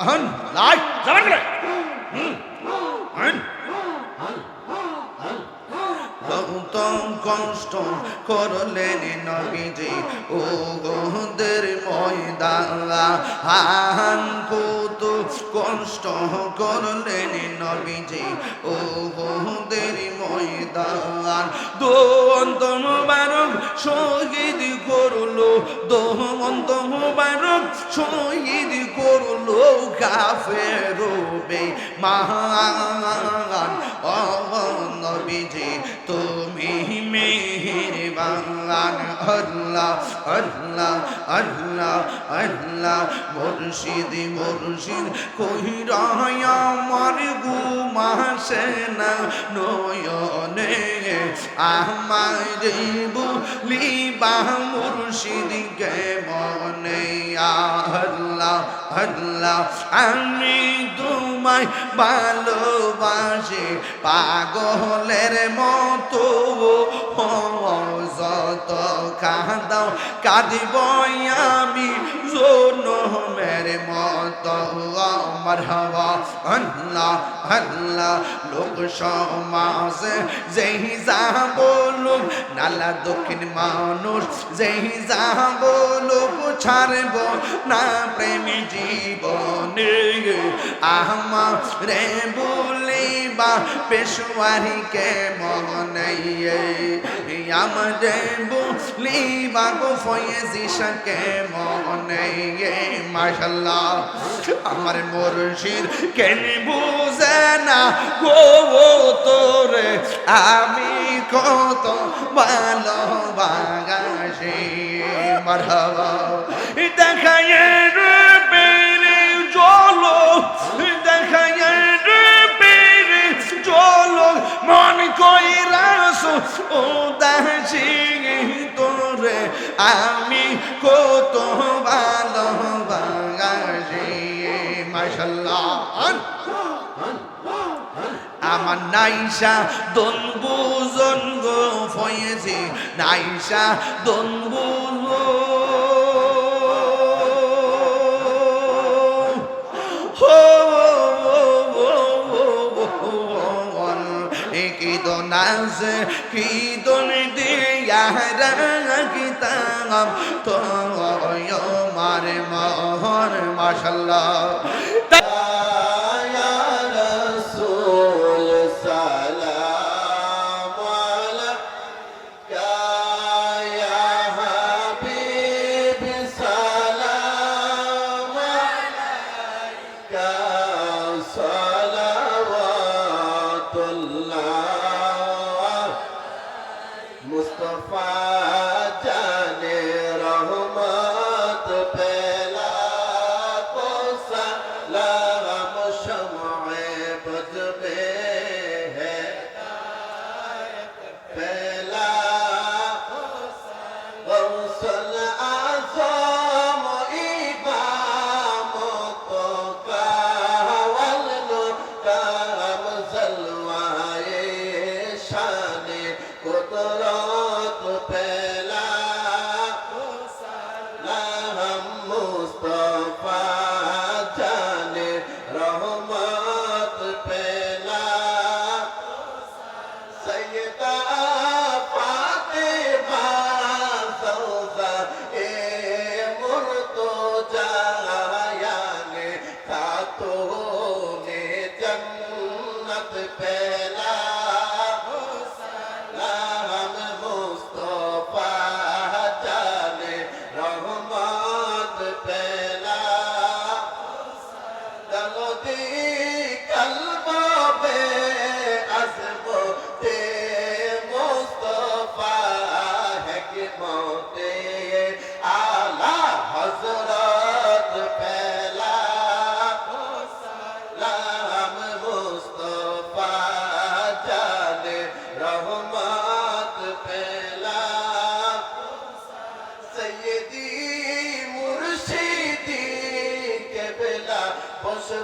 হন লাই, যাবেন করে হন কত কষ্ট করলেন নবীজি ও গোদের ময়দান কত কষ্ট করলেন নবীজি ও গোদের ময়দান দোন্ত মুবারক, শহীদ করল দোন্ত মুবারক, শহীদ করল কাফের মহান ও নবীজি, তুমি মেহেরবান। আল্লাহ আল্লাহ আল্লাহ আল্লাহ, মুর্শিদ মুর্শিদ কহিরা আমার গুমাসে না, নয়নে আমার বলিবা মুর্শিদকে মনে আল্লাহ আল্লাহ আমি তোমায় ভালোবাসি, পাগলের মতো। যত কাঁদাও, কাঁদিব আমি জনমের মতো। আমার হওয়া, আল্লাহ আল্লাহ, লোক সমাজে যেই যা বলুক, নালা দক্ষিণ মানুষ যেই যা বলুক, ছাড়ব না প্রেমী জীবনে। আমার রে বলিবা পেশোয়ারিকে মনে আমারে বলিবা গো ফয়েজিসাকে মনে মাশাল্লাহ আমার মুর্শিদ কেন বুঝে না গো তোরে আমি কত ভালো ভালোবাসি। মারহাবা দেখায় রে কইরাস ও দাসি তোরে আমি কত আমার নাইসা দন বুজন গো ফয়েছে নাইসা দন কি আছে কি দুন দিয়া রাখিতাম তো মারে মোহর মাশাল্লাহ। Salam.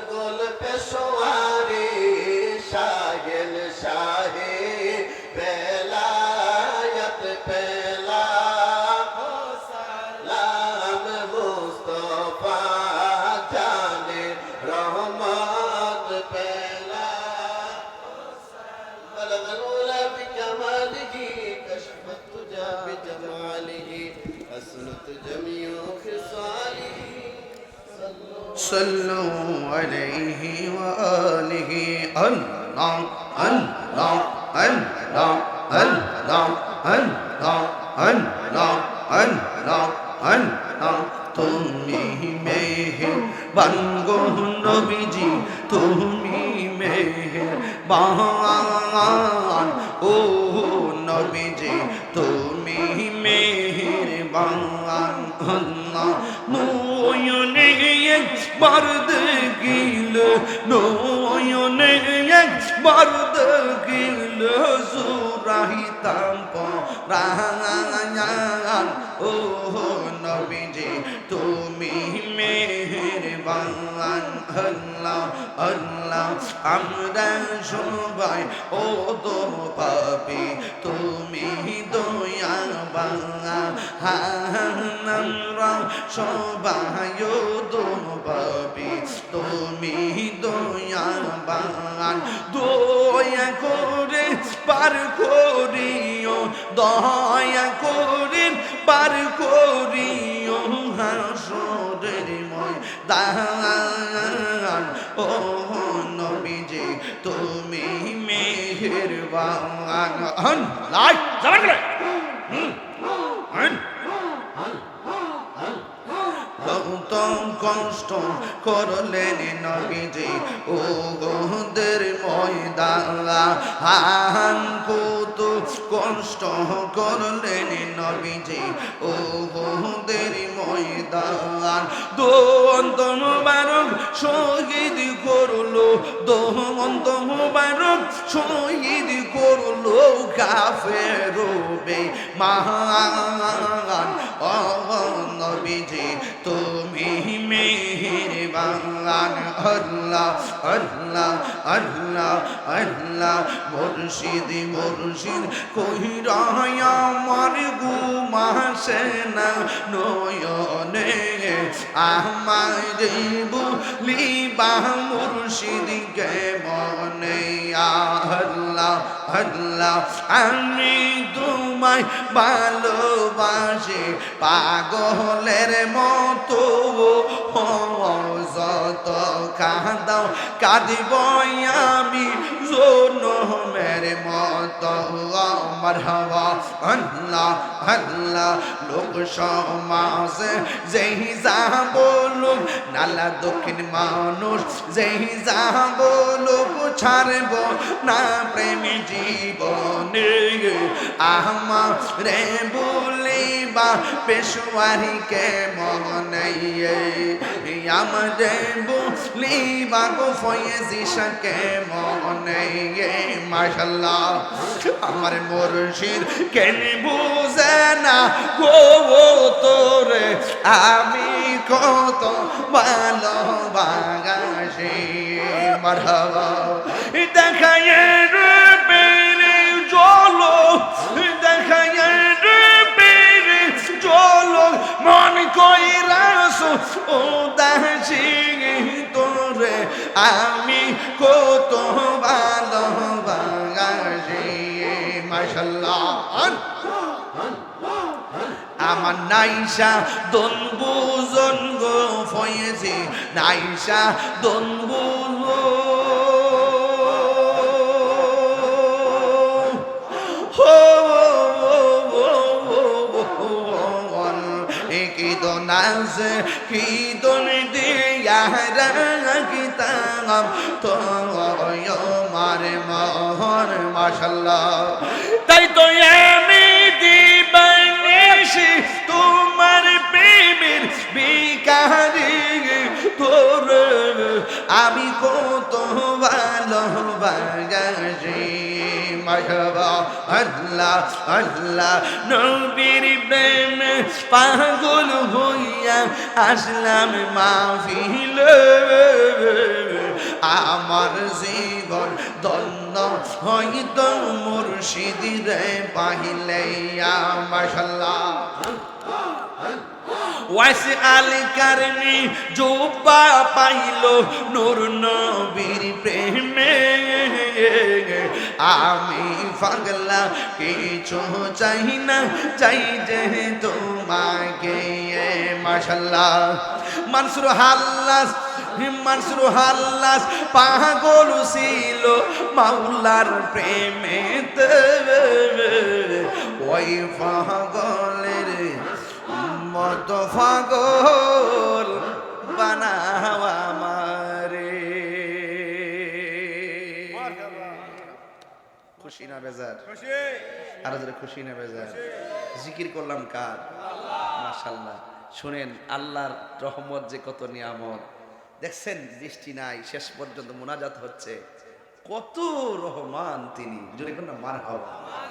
জঙ্গল পেশোয়ারে সাহেল সাহেল صلوا عليه وآله الله الله الله الله الله الله الله الله তুমি মেহে বাঙ্গো নবীজি তুমি মেহে বান ও নবীজি তুমি মেহের বান আল্লাহ নয়নে একবার দেখিল নয়নে একবার দেখিল সুরাহিতাম পরাণ ও নবীজি তুমি মেহেরবান আল্লাহ আল্লাহ আমরা সবাই ও তো পাপি তুমি দয়া বাংলা আমরা সবাই ও তো তুমি দয়া বাংলা দয়া করে পার করিও, দয়া করে পার করিও, হাসরের ময়দান। ও নবীজি, তুমি মেহেরবান। হন কষ্ট করলেন নবীজি ও গোহদের ময়দান হাঙ্কুর কষ্ট করলেন নবীজি। ও গোদের ময়দান। দোন্ত মুবারক শহীদ করল। দোন্ত মুবারক শহীদ করল কাফের মহান ও নবীজি, তুমি মেহেরবান। আল্লাহ আল্লাহ আল্লাহ আল্লাহ, মুর্শিদ মুর্শিদ কহিরায় আমার গুমাসে না নয়নে। আমার বুলিবা মুর্শিদ কে মনে আল্লাহ আমি তোমায় ভালোবাসি। পাগলের মতো যত কাঁদাও কাঁদিব আমি মেরে মতো। আমার হওয়া আল্লাহ আল্লাহ, লোক সমাজে, যেই যা বলুক, নালা দক্ষিণ মানুষ, যেই যা বলুক, ছাড়ব না প্রেমী জীবনে। আমার রে বলিবা পেশোয়ারিকে মনে আমারে বলিবা, গো ফয়েজিসাকে মনে মাশাল্লাহ আমার মুর্শিদ কেন বুঝে না? গো তোরে, আমি কত ভালোবাসি। মারহাবা। দেখায় পেরে চলো দেখায় পেরে চলো মন কইরাস ও দাসি তোরে, আমি কত ভালোবাসি। মাশাল্লাহ আমার নাইসা দনবু জনগ ফয়েছে। নাইসা কি দোনাস কি দন দিয়া রাখিতাম? তো মার মহর মাশাল্লাহ তাই তো আমি দিবানিসি তোমার প্রেমের বিকারি তোর। আমি কত ভালোবাসি। মাশাবা আল্লাহ আল্লাহ, নবীর প্রেম পাগল হইয়া আসলাম মাহফিল। আমার জীবন দন্ন হইত মুর্শিদিরে পাহিলে মাশাল্লাহ। ওয়াইসে আলী কারণে জোবা পাইল নূর নবীর প্রেমে। আমি পাগলা, কিছু চাই না, চাই যে তোমাকে মাশাল্লাহ। মানসুর হাল্লাস মানসুর হাল্লাস পাগল ছিল মাওলার প্রেমেতে ওই পাগলের মত পাগল বানাওয়া মারে খুশি না বেজার? আরও যারা খুশি না বেজার? জিকির করলাম কার? মাশাল্লাহ শুনেন, আল্লাহর রহমত যে কত নিয়ামত। দেখছেন, দৃষ্টি নাই, শেষ পর্যন্ত মোনাজাত হচ্ছে। কত রহমান তিনি, যদি মার হওয়া